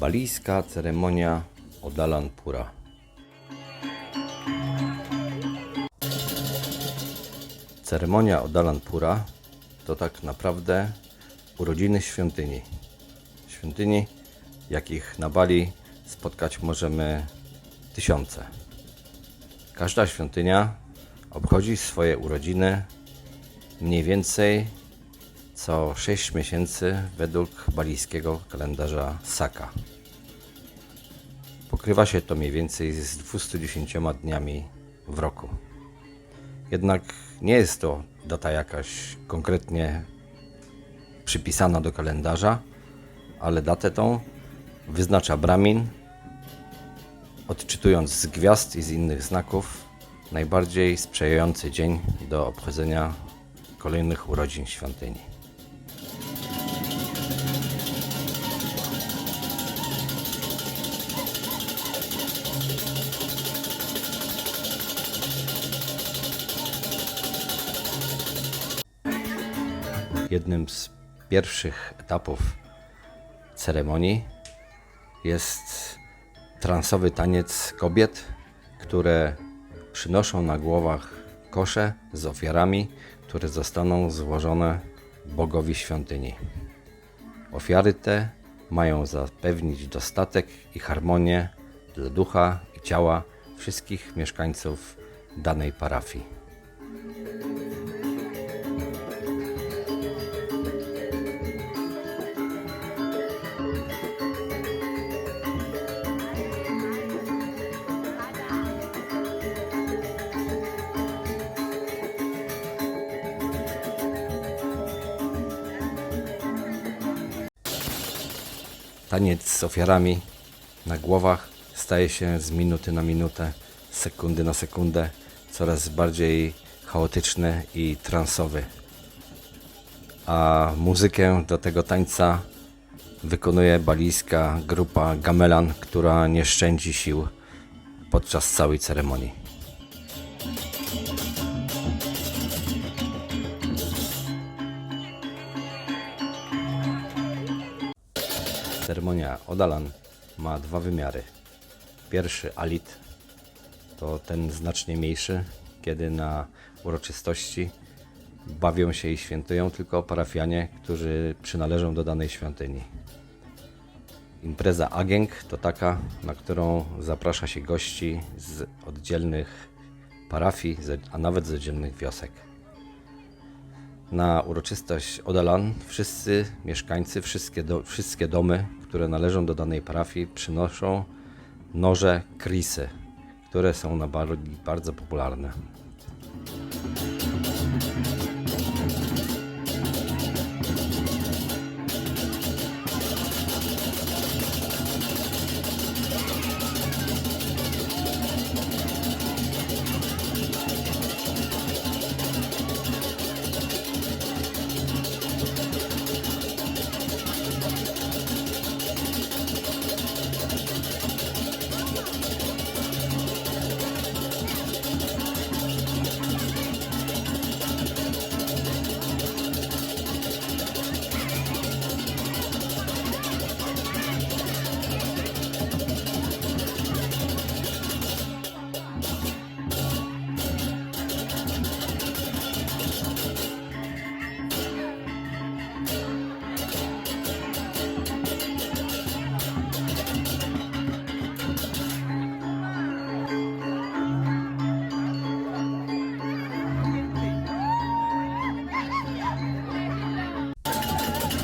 Balijska ceremonia Odalan Pura. Ceremonia Odalan Pura to tak naprawdę urodziny świątyni. Świątyni, jakich na Bali spotkać możemy tysiące. Każda świątynia obchodzi swoje urodziny mniej więcej co 6 miesięcy według balijskiego kalendarza Saka. Pokrywa się to mniej więcej z 210 dniami w roku. Jednak nie jest to data jakaś konkretnie przypisana do kalendarza, ale datę tą wyznacza Brahmin, odczytując z gwiazd i z innych znaków najbardziej sprzyjający dzień do obchodzenia kolejnych urodzin świątyni. Jednym z pierwszych etapów ceremonii jest transowy taniec kobiet, które przynoszą na głowach kosze z ofiarami, które zostaną złożone bogowi świątyni. Ofiary te mają zapewnić dostatek i harmonię dla ducha i ciała wszystkich mieszkańców danej parafii. Taniec z ofiarami na głowach staje się z minuty na minutę, sekundy na sekundę coraz bardziej chaotyczny i transowy. A muzykę do tego tańca wykonuje balijska grupa Gamelan, która nie szczędzi sił podczas całej ceremonii. Ceremonia Odalan ma dwa wymiary. Pierwszy Alit to ten znacznie mniejszy, kiedy na uroczystości bawią się i świętują tylko parafianie, którzy przynależą do danej świątyni. Impreza Agieng to taka, na którą zaprasza się gości z oddzielnych parafii, a nawet z oddzielnych wiosek. Na uroczystość Odalan wszyscy mieszkańcy, wszystkie, do, wszystkie domy, które należą do danej parafii, przynoszą noże krisy, które są na bardzo popularne.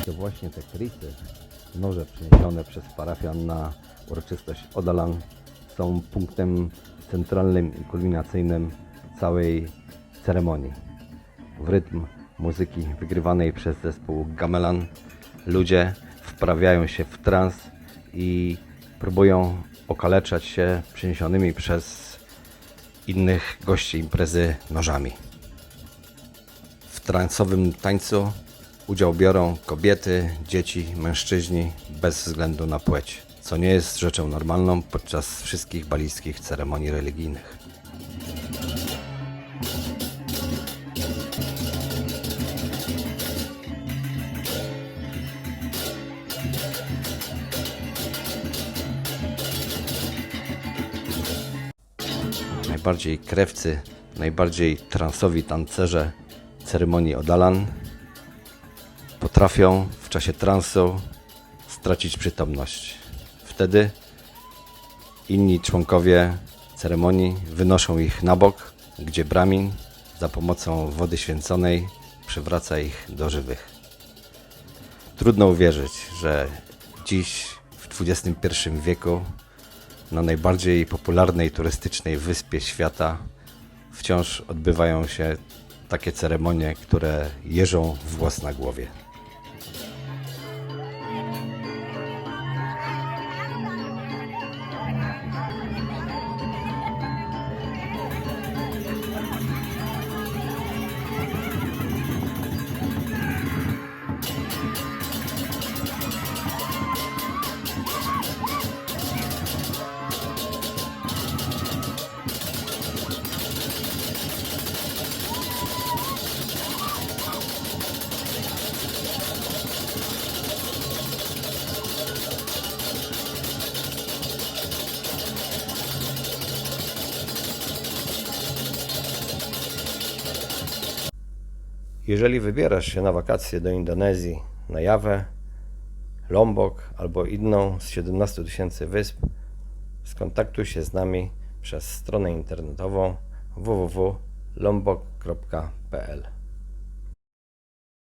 To właśnie te krisy, noże przyniesione przez parafian na uroczystość Odalan są punktem centralnym i kulminacyjnym całej ceremonii. W rytm muzyki wygrywanej przez zespół Gamelan ludzie wprawiają się w trans i próbują okaleczać się przyniesionymi przez innych gości imprezy nożami. W transowym tańcu Udział biorą kobiety, dzieci, mężczyźni bez względu na płeć, co nie jest rzeczą normalną podczas wszystkich balijskich ceremonii religijnych. Najbardziej krewcy, najbardziej transowi tancerze ceremonii Odalan potrafią w czasie transu stracić przytomność. Wtedy inni członkowie ceremonii wynoszą ich na bok, gdzie Bramin za pomocą wody święconej przywraca ich do żywych. Trudno uwierzyć, że dziś w XXI wieku na najbardziej popularnej turystycznej wyspie świata wciąż odbywają się takie ceremonie, które jeżą włos na głowie. Jeżeli wybierasz się na wakacje do Indonezji, na Jawę, Lombok albo inną z 17 tysięcy wysp, skontaktuj się z nami przez stronę internetową www.lombok.pl.